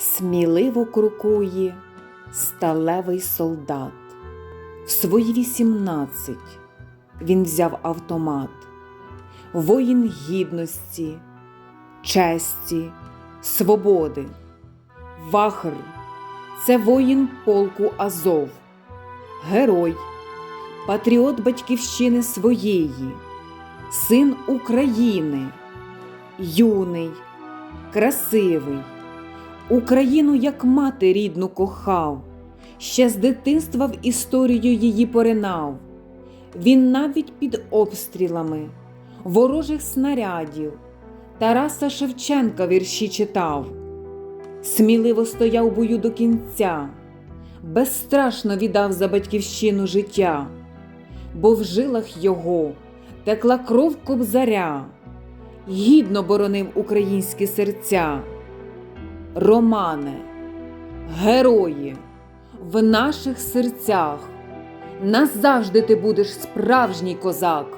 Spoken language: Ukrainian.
Сміливо крокує сталевий солдат. В свої вісімнадцять він взяв автомат, воїн гідності, честі, свободи. Вахр це воїн полку Азов, герой, патріот батьківщини своєї, син України, юний, красивий. Україну як мати рідну кохав, ще з дитинства в історію її поринав. Він навіть під обстрілами ворожих снарядів Тараса Шевченка вірші читав, сміливо стояв бою до кінця, безстрашно віддав за батьківщину життя, бо в жилах його текла кров кобзаря, гідно боронив українські серця. Романе, герої, в наших серцях назавжди ти будеш справжній козак.